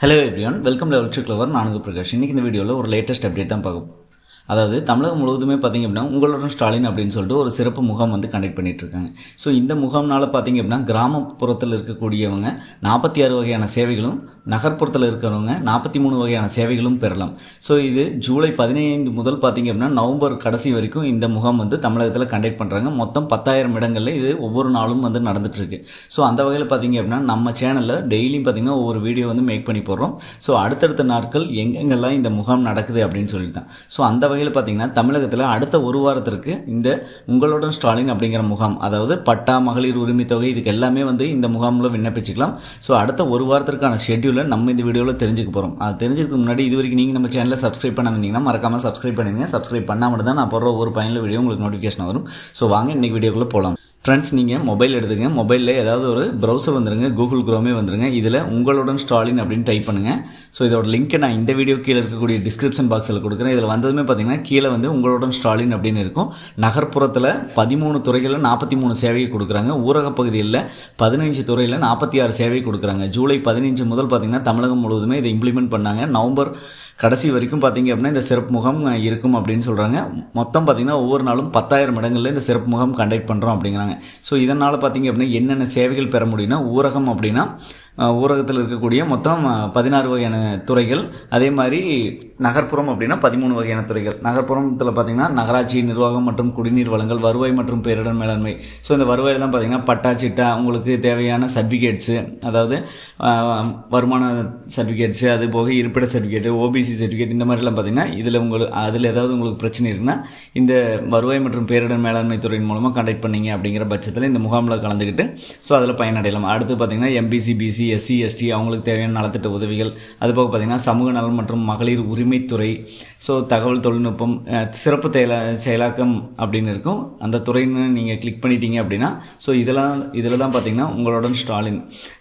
Hello everyone welcome level to clever நானுங்க பிரகாஷ். இன்றைக்கி இந்த வீடியோவில் ஒரு லேட்டஸ்ட் அப்டேட் தான் பார்க்க அதாவது தமிழகம் முழுவதுமே பார்த்திங்க அப்படின்னா உங்களுடன் ஸ்டாலின் அப்படின்னு சொல்லிட்டு ஒரு சிறப்பு முகாம் வந்து கண்டக்ட் பண்ணிகிட்ருக்காங்க இருக்காங்க. ஸோ இந்த முகாம்னால் பார்த்திங்க அப்படின்னா கிராமப்புறத்தில் இருக்கக்கூடியவங்க நாற்பத்தி ஆறு வகையான சேவைகளும் நகர்ப்புறத்தில் இருக்கிறவங்க நாற்பத்தி மூணு வகையான சேவைகளும் பெறலாம். ஸோ இது ஜூலை பதினைந்து முதல் பார்த்திங்க அப்படின்னா நவம்பர் கடைசி வரைக்கும் இந்த முகாம் வந்து தமிழகத்தில் கண்டக்ட் பண்ணுறாங்க மொத்தம் பத்தாயிரம் இடங்களில் இது ஒவ்வொரு நாளும் வந்து நடந்துகிட்ருக்கு ஸோ அந்த வகையில் பார்த்திங்க அப்படின்னா நம்ம சேனலில் டெய்லியும் பார்த்திங்கன்னா ஒவ்வொரு வீடியோ வந்து மேக் பண்ணி போடுறோம். ஸோ அடுத்தடுத்த நாட்கள் எங்கெங்கெல்லாம் இந்த முகாம் நடக்குது அப்படின்னு சொல்லிட்டு தான் ஸோ அந்த வகையில் பார்த்திங்கன்னா தமிழகத்தில் அடுத்த ஒரு வாரத்திற்கு இந்த உங்களுடன் ஸ்டாலின் அப்படிங்கிற முகாம் அதாவது பட்டா மகளிர் உரிமை தொகை இதுக்கு எல்லாமே வந்து இந்த முகாமில் விண்ணப்பிச்சுக்கலாம். ஸோ அடுத்த ஒரு வாரத்திற்கான ஷெட்யூலை நம்ம இந்த வீடியோவில் தெரிஞ்சுக்க போகிறோம் அது தெரிஞ்சதுக்கு முன்னாடி இது வரைக்கும் நீங்கள் நம்ம சேனலில் சப்ஸ்கிரைப் பண்ண வந்தீங்கன்னா மறக்காமல் சப்ஸ்கிரைப் பண்ணிடுங்க சப்ஸ்கிரைப் பண்ணாமல் தான் நான் போடுற ஒரு பயனில் வீடியோ உங்களுக்கு நோட்டிஃபிகேஷன் வரும். ஸோ வாங்க இன்றைக்கி வீடியோக்குள்ளே போகலாம் ஃப்ரெண்ட்ஸ் நீங்கள் மொபைல் எடுத்துங்க மொபைலில் ஏதாவது ஒரு ப்ரௌசர் வந்துருங்க. கூகுள் குரோமே வந்துருங்க. இதில் உங்களுடன் ஸ்டாலின் அப்படின்னு டைப் பண்ணுங்கள் ஸோ இதோட லிங்க்கை நான் இந்த வீடியோ கீழே இருக்கக்கூடிய டிஸ்கிரிப்ஷன் பாக்ஸில் கொடுக்குறேன். இதில் வந்ததுமே பார்த்தீங்கன்னா கீழே வந்து உங்களுடன் ஸ்டாலின் அப்படின்னு இருக்கும். நகர்ப்புறத்தில் பதிமூணு துறைகளில் நாற்பத்தி மூணு சேவையை கொடுக்குறாங்க. ஊரக பகுதியில் பதினஞ்சு துறையில் நாற்பத்தி ஆறு சேவை கொடுக்குறாங்க. ஜூலை பதினஞ்சு முதல் பார்த்தீங்கன்னா தமிழகம் முழுவதுமே இதை இம்ப்ளிமெண்ட் பண்ணாங்க. நவம்பர் கடைசி வரைக்கும் பார்த்தீங்க அப்படின்னா இந்த சிறப்பு முகாம் இருக்கும் அப்படின்னு சொல்கிறாங்க மொத்தம் பார்த்தீங்கன்னா ஒவ்வொரு நாளும் பத்தாயிரம் இடங்களில் இந்த சிறப்பு முகாம் கண்டக்ட் பண்ணுறோம் அப்படிங்கிறாங்க. ஸோ இதனால் பார்த்தீங்க அப்படின்னா என்னென்ன சேவைகள் பெற முடியும்னா ஊரகம் அப்படின்னா ஊரகத்தில் இருக்கக்கூடிய மொத்தம் பதினாறு வகையான துறைகள். அதே மாதிரி நகர்ப்புறம் அப்படின்னா பதிமூணு வகையான துறைகள். நகர்ப்புறத்தில் பார்த்தீங்கன்னா நகராட்சி நிர்வாகம் மற்றும் குடிநீர் வளங்கள் வருவாய் மற்றும் பேரிடர் மேலாண்மை. ஸோ இந்த வருவாயில் தான் பார்த்தீங்கன்னா பட்டா சிட்டா உங்களுக்கு தேவையான சர்டிஃபிகேட்ஸு அதாவது வருமான சர்டிஃபிகேட்ஸு அது போக இருப்பிட சர்டிஃபிகேட்டு ஓபிசி சர்டிஃபிகேட் இந்த மாதிரிலாம் பார்த்தீங்கன்னா இதில் உங்களுக்கு அதில் ஏதாவது உங்களுக்கு பிரச்சனை இருக்குன்னா இந்த வருவாய் மற்றும் பேரிடர் மேலாண்மை துறையின் மூலமாக கண்டக்ட் பண்ணீங்க அப்படிங்கிற பட்சத்தில் இந்த முகாமில் கலந்துக்கிட்டு ஸோ அதில் பயனடையலாம். அடுத்து பார்த்தீங்கன்னா எம்பிசி பிசி எஸ்சி எஸ்டி அவங்களுக்கு தேவையான நலத்திட்ட உதவிகள். அது போக பார்த்தீங்கன்னா சமூக நலம் மற்றும் மகளிர் உரிமைத்துறை ஸோ தகவல் தொழில்நுட்பம் சிறப்பு செயலா செயலாக்கம் அப்படின்னு இருக்கும். அந்த துறைன்னு நீங்கள் கிளிக் பண்ணிட்டீங்க அப்படின்னா ஸோ இதெல்லாம் இதில் தான் பார்த்தீங்கன்னா உங்களுடன் ஸ்டாலின்.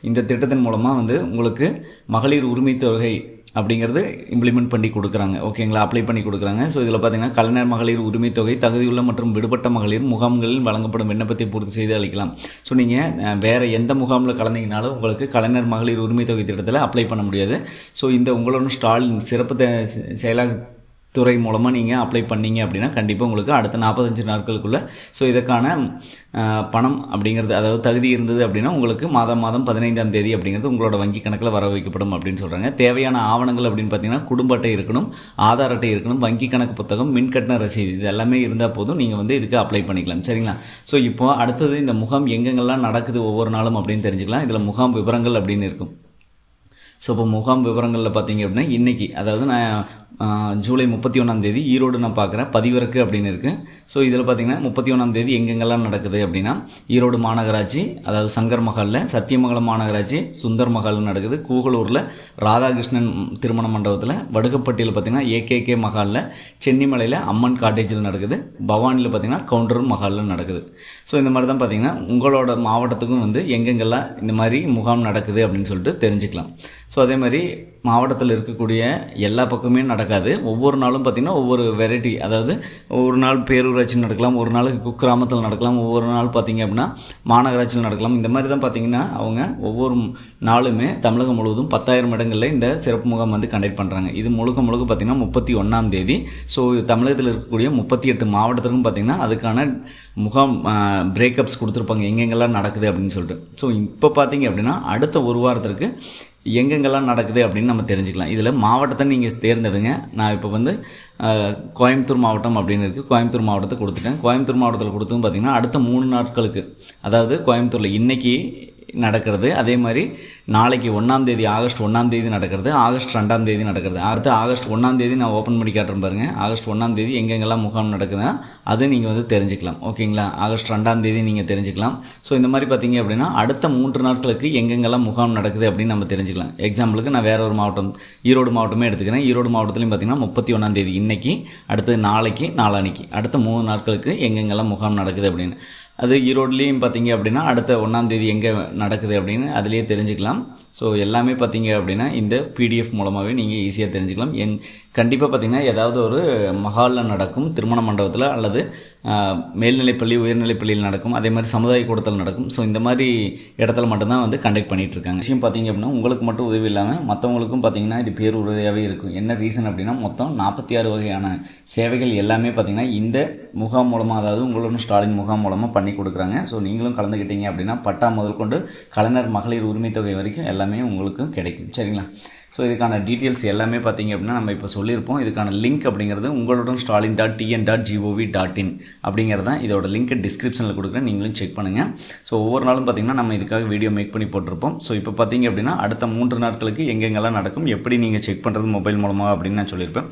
இந்த திட்டத்தின் மூலமாக வந்து உங்களுக்கு மகளிர் உரிமை தொகை அப்படிங்கிறது இம்ப்ளிமெண்ட் பண்ணி கொடுக்குறாங்க. ஓகேங்களா அப்ளை பண்ணி கொடுக்குறாங்க. ஸோ இதில் பார்த்தீங்கன்னா கலைஞர் மகளிர் உரிமை தொகை தகுதியுள்ள மற்றும் விடுபட்ட மகளிர் முகாம்களில் வழங்கப்படும் விண்ணப்பத்தை பூர்த்தி செய்து அளிக்கலாம். ஸோ நீங்கள் வேறு எந்த முகாமில் கலந்தீங்கனாலும் உங்களுக்கு கலைஞர் மகளிர் உரிமை தொகை திட்டத்தில் அப்ளை பண்ண முடியாது. ஸோ இந்த உங்களோட ஸ்டாலின் சிறப்பு செயலாக துறை மூலமாக நீங்கள் அப்ளை பண்ணீங்க அப்படின்னா கண்டிப்பாக உங்களுக்கு அடுத்த நாற்பத்தஞ்சு நாட்களுக்குள்ளே ஸோ இதற்கான பணம் அப்படிங்கிறது அதாவது தகுதி இருந்தது அப்படின்னா உங்களுக்கு மாதம் மாதம் பதினைந்தாம் தேதி அப்படிங்கிறது உங்களோட வங்கி கணக்கில் வர வைக்கப்படும் அப்படின்னு சொல்கிறாங்க தேவையான ஆவணங்கள் அப்படின்னு பார்த்தீங்கன்னா குடும்ப அட்டை இருக்கணும் ஆதார் அட்டை இருக்கணும் வங்கி கணக்கு புத்தகம் மின் கட்டண ரசீது இது எல்லாமே இருந்தால் போதும் நீங்கள் வந்து இதுக்கு அப்ளை பண்ணிக்கலாம் சரிங்களா? ஸோ இப்போ அடுத்தது இந்த முகாம் எங்கெங்கெல்லாம் நடக்குது ஒவ்வொரு நாளும் அப்படின்னு தெரிஞ்சுக்கலாம். இதில் முகாம் விவரங்கள் அப்படின்னு இருக்கும். ஸோ இப்போ முகாம் விவரங்களில் பார்த்தீங்க அப்படின்னா இன்றைக்கி அதாவது நான் ஜூலை முப்பத்தி ஒன்றாம் தேதி ஈரோடு நான் பார்க்குறேன் பதிவிறக்கு அப்படின்னு இருக்குது ஸோ இதில் பார்த்தீங்கன்னா முப்பத்தி ஒன்றாம் தேதி எங்கெங்கெல்லாம் நடக்குது அப்படின்னா ஈரோடு மாநகராட்சி அதாவது சங்கர் மஹாலில் சத்தியமங்கலம் மாநகராட்சி சுந்தர் மஹாலில் நடக்குது. கூகலூரில் ராதாகிருஷ்ணன் திருமண மண்டபத்தில் வடுகப்பட்டியில் பார்த்தீங்கன்னா ஏகேகே மஹாலில் சென்னிமலையில் அம்மன் காட்டேஜில் நடக்குது. பவானியில் பார்த்தீங்கன்னா கவுண்டர் மஹாலில் நடக்குது. ஸோ இந்த மாதிரி தான் பார்த்தீங்கன்னா உங்களோட மாவட்டத்துக்கும் வந்து எங்கெங்கெல்லாம் இந்த மாதிரி முகாம் நடக்குது அப்படின்னு சொல்லிட்டு தெரிஞ்சுக்கலாம். ஸோ அதே மாதிரி மாவட்டத்தில் இருக்கக்கூடிய எல்லா பக்கமே நடக்காது. ஒவ்வொரு நாளும் பார்த்திங்கன்னா ஒவ்வொரு வெரைட்டி அதாவது ஒரு நாள் பேரூராட்சி நடக்கலாம் ஒரு நாள் குக்கிராமத்தில் நடக்கலாம் ஒவ்வொரு நாள் பார்த்திங்க அப்படின்னா மாநகராட்சியில் நடக்கலாம். இந்த மாதிரி தான் பார்த்திங்கன்னா அவங்க ஒவ்வொரு நாளுமே தமிழகம் முழுவதும் பத்தாயிரம் இடங்களில் இந்த சிறப்பு முகாம் வந்து கண்டக்ட் பண்ணுறாங்க இது முழுக்க முழுக்க பார்த்திங்கன்னா முப்பத்தி ஒன்றாம் தேதி. ஸோ தமிழகத்தில் இருக்கக்கூடிய முப்பத்தி எட்டு மாவட்டத்திற்கும் பார்த்திங்கன்னா அதுக்கான முகாம் பிரேக்கப்ஸ் கொடுத்துருப்பாங்க. எங்கெங்கெல்லாம் நடக்குது அப்படின்னு சொல்லிட்டு. ஸோ இப்போ பார்த்தீங்க அப்படின்னா அடுத்த ஒரு வாரத்திற்கு எங்கெங்கெல்லாம் நடக்குது அப்படின்னு நம்ம தெரிஞ்சுக்கலாம். இதில் மாவட்டத்தை நீங்கள் தேர்ந்தெடுங்க. நான் இப்போ வந்து கோயம்புத்தூர் மாவட்டம் அப்படின்னு இருக்குது கோயம்புத்தூர் மாவட்டத்தை கொடுத்துட்டேன். கோயம்புத்தூர் மாவட்டத்தில் கொடுத்தும் பார்த்தீங்கன்னா அடுத்த மூணு நாட்களுக்கு அதாவது கோயம்புத்தூரில் இன்றைக்கி நடக்கிறது. அதே மாதிரி நாளைக்கு ஒன்றாம் தேதி ஆகஸ்ட் ஒன்றாம் தேதி நடக்கிறது ஆகஸ்ட் ரெண்டாம் தேதி நடக்கிறது. அடுத்து ஆகஸ்ட் ஒன்றாம் தேதி நான் ஓப்பன் பண்ணி காட்டுறேன் பாருங்கள் ஆகஸ்ட் ஒன்றாம் தேதி எங்கெங்கெல்லாம் முகாம் நடக்குதுன்னா அது நீங்கள் வந்து தெரிஞ்சுக்கலாம். ஓகேங்களா ஆகஸ்ட் ரெண்டாம் தேதி நீங்கள் தெரிஞ்சுக்கலாம். ஸோ இந்த மாதிரி பார்த்தீங்க அப்படின்னா அடுத்த மூன்று நாட்களுக்கு எங்கெங்கெல்லாம் முகாம் நடக்குது அப்படின்னு நம்ம தெரிஞ்சுக்கலாம். எக்ஸாம்பிளுக்கு நான் வேற ஒரு மாவட்டம் ஈரோடு மாவட்டமே எடுத்துக்கிறேன். ஈரோடு மாவட்டத்துலையும் பார்த்தீங்கன்னா முப்பத்தி ஒன்றாம் தேதி இன்றைக்கி அடுத்து நாளைக்கு நாளானிக்கு அடுத்த மூணு நாட்களுக்கு எங்கெங்கெல்லாம் முகாம் நடக்குது அப்படின்னு. அது ஈரோட்லேயும் பார்த்தீங்க அப்படின்னா அடுத்த ஒன்றாந்தேதி எங்கே நடக்குது அப்படின்னு அதிலேயே தெரிஞ்சுக்கலாம். ஸோ எல்லாமே பார்த்தீங்க அப்படின்னா இந்த பிடிஎஃப் மூலமாகவே நீங்கள் ஈஸியாக தெரிஞ்சுக்கலாம். என் கண்டிப்பாக பார்த்தீங்கன்னா ஏதாவது ஒரு மஹாலில் நடக்கும் திருமண மண்டபத்தில் அல்லது மேல்நிலைப்பள்ளி உயர்நிலைப்பள்ளியில் நடக்கும். அதே மாதிரி சமுதாய கூடத்தில் நடக்கும். ஸோ இந்த மாதிரி இடத்துல மட்டும்தான் வந்து கண்டக்ட் பண்ணிட்டு இருக்காங்க. விஷயம் பார்த்தீங்க அப்படின்னா உங்களுக்கு மட்டும் உதவி இல்லாமல் மற்றவங்களுக்கும் பார்த்தீங்கன்னா இது பேர் உதவியாகவே இருக்கும். என்ன ரீசன் அப்படின்னா மொத்தம் நாற்பத்தி ஆறு வகையான சேவைகள் எல்லாமே பார்த்தீங்கன்னா இந்த முகாம் மூலமாக அதாவது உங்களோட ஸ்டாலின் முகாம் மூலமாக பண்ணி கொடுக்குறாங்க. ஸோ நீங்களும் கலந்துக்கிட்டீங்க அப்படின்னா பட்டா முதல் கொண்டு கலைஞர் மகளிர் உரிமை தொகை வரைக்கும் எல்லாமே உங்களுக்கும் கிடைக்கும். சரிங்களா? ஸோ இதுக்கான டீட்டெயில்ஸ் எல்லாமே பார்த்தீங்க அப்படின்னா நம்ம இப்போ சொல்லியிருப்போம். இதுக்கான லிங்க் அப்படிங்கிறது உங்களுடன் Stalin dot TN dot GOV dot in அப்படிங்கிறது தான் இதோட லிங்க் டிஸ்கிரிப்ஷனில் கொடுக்குறேன். நீங்களும் செக் பண்ணுங்கள் ஸோ ஒவ்வொரு நாளும் பார்த்தீங்கன்னா நம்ம இதுக்காக வீடியோ மேக் பண்ணி போட்டிருப்போம். ஸோ இப்போ பார்த்தீங்க அப்படின்னா அடுத்த மூன்று நாட்களுக்கு எங்கெங்கெல்லாம் நடக்கும் எப்படி நீங்கள் செக் பண்ணுறது மொபைல் மூலமாக அப்படின்னு நான் சொல்லியிருப்பேன்.